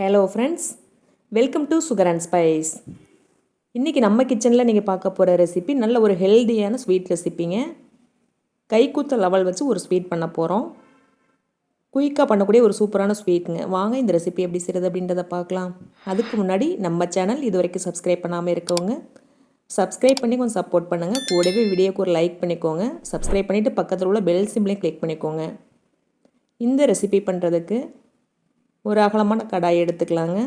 Hello friends welcome to sugar and spice இன்றைக்கி நம்ம கிச்சனில் நீங்கள் பார்க்க போகிற ரெசிபி நல்ல ஒரு ஹெல்தியான ஸ்வீட் ரெசிப்பிங்க கைக்கூத்த லெவல் வச்சு ஒரு ஸ்வீட் பண்ண போகிறோம் குயிக்காக பண்ணக்கூடிய ஒரு சூப்பரான ஸ்வீட்டுங்க வாங்க இந்த ரெசிபி எப்படி செய்கிறது அப்படின்றத பார்க்கலாம். அதுக்கு முன்னாடி நம்ம சேனல் இது வரைக்கும் சப்ஸ்கிரைப் பண்ணாமல் இருக்கவங்க சப்ஸ்கிரைப் பண்ணி கொஞ்சம் சப்போர்ட் பண்ணுங்கள் கூடவே வீடியோக்கு ஒரு லைக் பண்ணிக்கோங்க. சப்ஸ்கிரைப் பண்ணிவிட்டு பக்கத்தில் உள்ள பெல் சிம்லையும் கிளிக் பண்ணிக்கோங்க. இந்த ரெசிபி பண்ணுறதுக்கு ஒரு அகலமான கடாய் எடுத்துக்கலாங்க.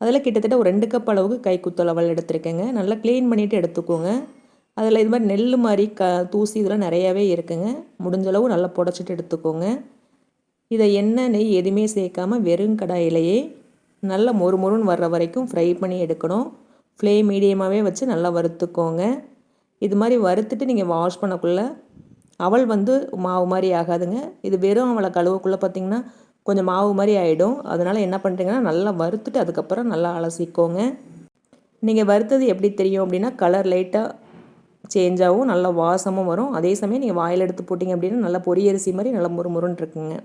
அதில் கிட்டத்தட்ட ஒரு ரெண்டு கப் அளவுக்கு கை குத்தளவல் எடுத்துருக்கேங்க. நல்லா க்ளீன் பண்ணிவிட்டு எடுத்துக்கோங்க. அதில் இது மாதிரி நெல் மாதிரி க தூசி இதெல்லாம் நிறையாவே இருக்குங்க. முடிஞ்ச அளவு நல்லா புடச்சிட்டு எடுத்துக்கோங்க. இதை எண்ணெய் நெய் எதுவுமே சேர்க்காம வெறும் கடாயிலேயே நல்லா மொறு மொறுன்னு வர்ற வரைக்கும் ஃப்ரை பண்ணி எடுக்கணும். ஃப்ளேம் மீடியமாகவே வச்சு நல்லா வறுத்துக்கோங்க. இது மாதிரி வறுத்துட்டு நீங்கள் வாஷ் பண்ணக்குள்ளே அவள் வந்து மாவு மாதிரி ஆகாதுங்க. இது வெறும் அவளை கழுவக்குள்ளே பார்த்திங்கன்னா கொஞ்சம் மாவு மாதிரி ஆகிடும் அதனால் என்ன பண்ணுறீங்கன்னா நல்லா வறுத்துட்டு அதுக்கப்புறம் நல்லா அலசிக்கோங்க. நீங்கள் வறுத்தது எப்படி தெரியும் அப்படின்னா கலர் லைட்டாக சேஞ்ச் ஆகும் நல்லா வாசமும் வரும். அதே சமயம் நீங்கள் வாயில் எடுத்து போட்டிங்க அப்படின்னா நல்லா பொரியரிசி மாதிரி நல்லா முறுமுறுன்னு இருக்குங்க.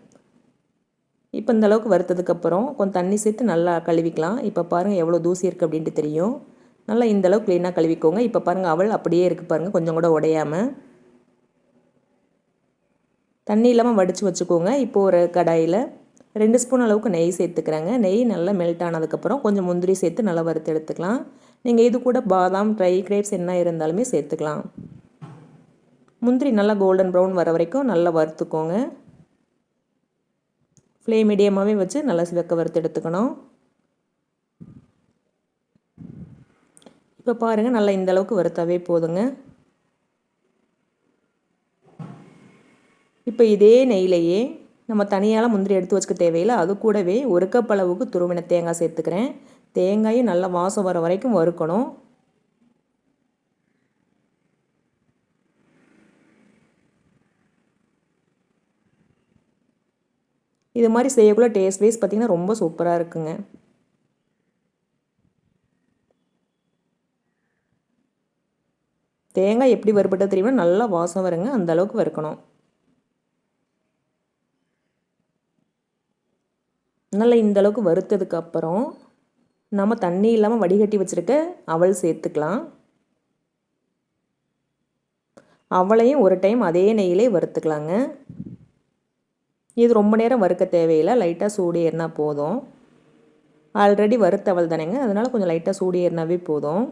இப்போ இந்த அளவுக்கு வறுத்ததுக்கப்புறம் கொஞ்சம் தண்ணி சேர்த்து நல்லா கழுவிக்கலாம். இப்போ பாருங்கள் எவ்வளோ தூசி இருக்குது அப்படின்ட்டு தெரியும். நல்லா இந்த அளவுக்கு க்ளீனாக கழுவிக்கோங்க. இப்போ பாருங்கள் அவள் அப்படியே இருக்குது பாருங்கள் கொஞ்சம் கூட உடையாமல் தண்ணி இல்லாமல் வடித்து வச்சுக்கோங்க. இப்போது ஒரு கடாயில் ரெண்டு ஸ்பூன் அளவுக்கு நெய் சேர்த்துக்கிறேங்க. நெய் நல்லா மெல்ட் ஆனதுக்கப்புறம் கொஞ்சம் முந்திரி சேர்த்து நல்லா வறுத்து எடுத்துக்கலாம். நீங்கள் இது கூட பாதாம் ட்ரை கிரேப்ஸ் என்ன இருந்தாலுமே சேர்த்துக்கலாம். முந்திரி நல்லா கோல்டன் ப்ரௌன் வர வரைக்கும் நல்லா வறுத்துக்கோங்க. ஃப்ளேம் மீடியமாகவே வச்சு நல்லா சிவக்க வறுத்து எடுத்துக்கணும். இப்போ பாருங்கள் நல்லா இந்த அளவுக்கு வறுத்தாவே போதுங்க. இப்போ இதே நெய்லையே நம்ம தனியால் முந்திரி எடுத்து வச்சுக்க தேவையில்லை. அது கூடவே ஒரு கப் அளவுக்கு துருவின தேங்காய் சேர்த்துக்கிறேன். தேங்காயும் நல்லா வாசம் வர வரைக்கும் வறுக்கணும். இது மாதிரி செய்யக்குள்ள டேஸ்ட் வைஸ் பார்த்திங்கன்னா ரொம்ப சூப்பராக இருக்குங்க. தேங்காய் எப்படி வறுபட்டது தெரியுமா? நல்லா வாசம் வருங்க. அந்த அளவுக்கு வறுக்கணும். நல்லா இந்த அளவுக்கு வறுத்ததுக்கு அப்புறம் நம்ம தண்ணி இல்லாமல் வடிகட்டி வச்சுருக்க அவள் சேர்த்துக்கலாம். அவளையும் ஒரு டைம் அதே நெய்யிலே வறுத்துக்கலாங்க. இது ரொம்ப நேரம் வறுக்க தேவையில்லை. லைட்டாக சூடு ஏறினா போதும். ஆல்ரெடி வறுத்தவள் தானேங்க. அதனால் கொஞ்சம் லைட்டாக சூடு ஏறினாவே போதும்.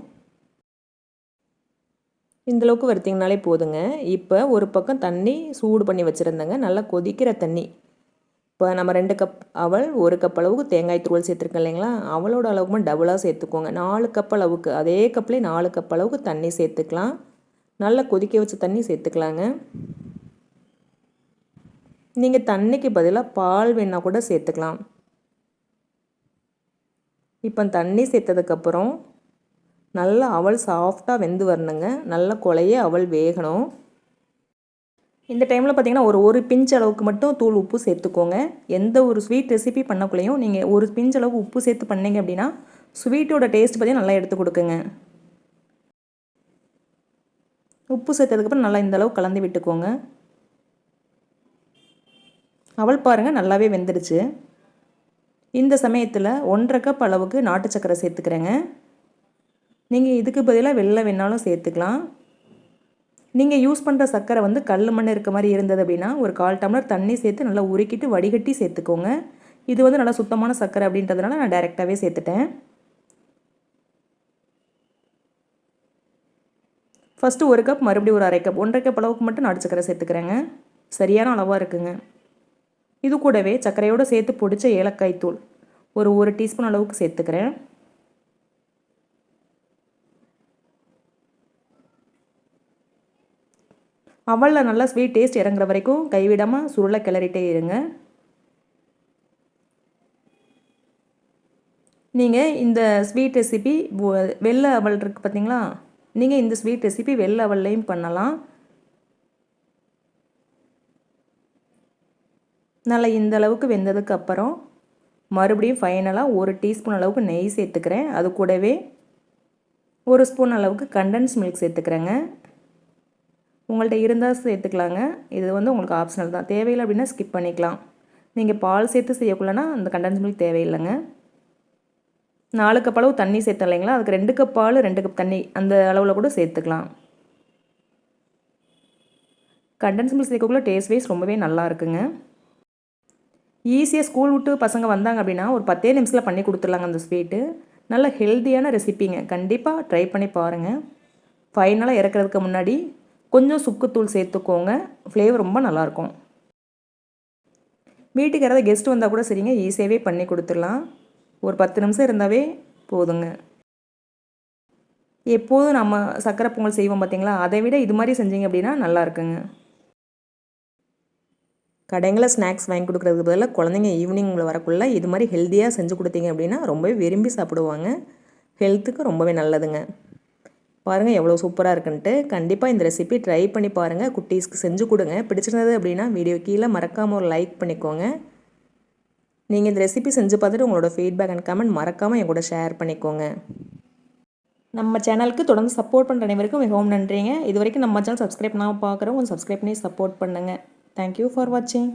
இந்தளவுக்கு வறுத்திங்கனாலே போதுங்க. இப்போ ஒரு பக்கம் தண்ணி சூடு பண்ணி வச்சுருந்தேங்க. நல்லா கொதிக்கிற தண்ணி. இப்போ நம்ம ரெண்டு கப் அவள் ஒரு கப் அளவுக்கு தேங்காய் தூள் சேர்த்துருக்கோம் இல்லைங்களா? அவளோட அளவுக்கு டபுளாக சேர்த்துக்கோங்க. நாலு கப் அளவுக்கு அதே கப்லேயே நாலு கப் அளவுக்கு தண்ணி சேர்த்துக்கலாம். நல்லா கொதிக்க வச்ச தண்ணி சேர்த்துக்கலாங்க. நீங்கள் தண்ணிக்கு பதிலாக பால் வேணால் கூட சேர்த்துக்கலாம். இப்போ தண்ணி சேர்த்ததுக்கப்புறம் நல்லா அவள் சாஃப்டாக வெந்து வரணுங்க. நல்லா கொலையே அவள் வேகணும். இந்த டைமில் பார்த்திங்கன்னா ஒரு ஒரு பிஞ்ச் அளவுக்கு மட்டும் தூள் உப்பு சேர்த்துக்கோங்க. எந்த ஒரு ஸ்வீட் ரெசிபி பண்ணக்குள்ளேயும் நீங்கள் ஒரு பிஞ்ச் அளவுக்கு உப்பு சேர்த்து பண்ணீங்க அப்படின்னா ஸ்வீட்டோட டேஸ்ட் பார்த்திங்கன்னா நல்லா எடுத்து கொடுக்குங்க. உப்பு சேர்த்ததுக்கப்புறம் நல்லா இந்த அளவு கலந்து விட்டுக்கோங்க. அவள் பாருங்கள் நல்லாவே வெந்துடுச்சு இந்த சமயத்தில் ஒன்றரை கப் அளவுக்கு நாட்டு சக்கரை சேர்த்துக்கிறேங்க. நீங்கள் இதுக்கு பதிலாக வெள்ளை வேணாலும் சேர்த்துக்கலாம். நீங்கள் யூஸ் பண்ணுற சர்க்கரை வந்து கல் மண் இருக்க மாதிரி இருந்தது அப்படின்னா ஒரு கால் டம்ளர் தண்ணி சேர்த்து நல்லா உருக்கிட்டு வடிகட்டி சேர்த்துக்கோங்க. இது வந்து நல்லா சுத்தமான சர்க்கரை அப்படின்றதுனால நான் டைரெக்டாகவே சேர்த்துட்டேன். ஃபஸ்ட்டு ஒரு கப் மறுபடியும் ஒரு அரை கப் ஒன்றரை கப் அளவுக்கு மட்டும் நாட்டு சக்கரை சேர்த்துக்கிறேங்க. சரியான அளவாக இருக்குங்க. இது கூடவே சர்க்கரையோடு சேர்த்து பிடிச்ச ஏலக்காய் தூள் ஒரு ஒரு டீஸ்பூன் அளவுக்கு சேர்த்துக்கிறேன். அவளில் நல்லா ஸ்வீட் டேஸ்ட் இறங்குற வரைக்கும் கைவிடாமல் சுருளை கிளறிட்டே இருங்க. நீங்கள் இந்த ஸ்வீட் ரெசிபி வெள்ளை அவல் இருக்குது பார்த்தீங்களா நீங்கள் இந்த ஸ்வீட் ரெசிபி வெள்ளை அவல்லையும் பண்ணலாம். நல்லா இந்த அளவுக்கு வெந்ததுக்கு அப்புறம் மறுபடியும் ஃபைனலாக ஒரு டீஸ்பூன் அளவுக்கு நெய் சேர்த்துக்கிறேன். அது கூடவே ஒரு ஸ்பூன் அளவுக்கு கண்டன்ஸ் மில்க் சேர்த்துக்கிறேங்க. உங்கள்கிட்ட இருந்தால் சேர்த்துக்கலாங்க. இது வந்து உங்களுக்கு ஆப்ஷனல் தான். தேவையில்லை அப்படின்னா ஸ்கிப் பண்ணிக்கலாம். நீங்கள் பால் சேர்த்து செய்யக்குள்ளனா அந்த கண்டன்ஸ் மில்க் தேவையில்லைங்க. நாலு கப் அளவு தண்ணி சேர்த்தோம் இல்லைங்களா? அதுக்கு ரெண்டு கப் பால் ரெண்டு கப் தண்ணி அந்த அளவில் கூட சேர்த்துக்கலாம். கண்டன்ஸ் மில்க் சேர்க்கக்குள்ள டேஸ்ட் வைஸ் ரொம்பவே நல்லா இருக்குங்க. ஈஸியாக ஸ்கூல் விட்டு பசங்க வந்தாங்க அப்படின்னா ஒரு பத்தே நிமிஷத்தில் பண்ணி கொடுத்துடலாங்க அந்த ஸ்வீட்டு நல்ல ஹெல்த்தியான ரெசிப்பிங்க கண்டிப்பாக ட்ரை பண்ணி பாருங்கள் ஃபைனலாக இறக்குறதுக்கு முன்னாடி கொஞ்சம் சுக்குத்தூள் சேர்த்துக்கோங்க. ஃப்ளேவர் ரொம்ப நல்லாயிருக்கும் வீட்டுக்கு யாராவது கெஸ்ட் வந்தால் கூட சரிங்க ஈஸியாகவே பண்ணி கொடுத்துடலாம். ஒரு பத்து நிமிஷம் இருந்தாவே போதுங்க. எப்போதும் நம்ம சக்கரை பொங்கல் செய்வோம் பார்த்தீங்களா அதை விட இது மாதிரி செஞ்சீங்க அப்படின்னா நல்லா இருக்குங்க கடைங்களில் ஸ்நாக்ஸ் வாங்கி கொடுக்குறதுக்கு பதிலாக குழந்தைங்க ஈவினிங் உங்களை வரக்குள்ளே இது மாதிரி ஹெல்த்தியாக செஞ்சு கொடுத்தீங்க அப்படின்னா ரொம்பவே விரும்பி சாப்பிடுவாங்க. ஹெல்த்துக்கு ரொம்பவே நல்லதுங்க. பாருங்கள் எவ்வளோ சூப்பராக இருக்குன்ட்டு. கண்டிப்பாக இந்த ரெசிபி ட்ரை பண்ணி பாருங்கள் குட்டீஸ்க்கு செஞ்சு கொடுங்க. பிடிச்சிருந்தது அப்படின்னா வீடியோ கீழே மறக்காமல் ஒரு லைக் பண்ணிக்கோங்க. நீங்கள் இந்த ரெசிபி செஞ்சு பார்த்துட்டு உங்களோட ஃபீட்பேக் அண்ட் கமெண்ட் மறக்காமல் என் கூட ஷேர் பண்ணிக்கோங்க. நம்ம சேனலுக்கு தொடர்ந்து சப்போர்ட் பண்ணுற அனைவருக்கும் மிகவும் நன்றிங்க. இது வரைக்கும் நம்ம சேனல் சப்ஸ்கிரைப் நான் பார்க்குறோம் கொஞ்சம் சப்ஸ்கிரைப் பண்ணி சப்போர்ட் பண்ணுங்கள் தேங்க்யூ ஃபார் வாட்சிங்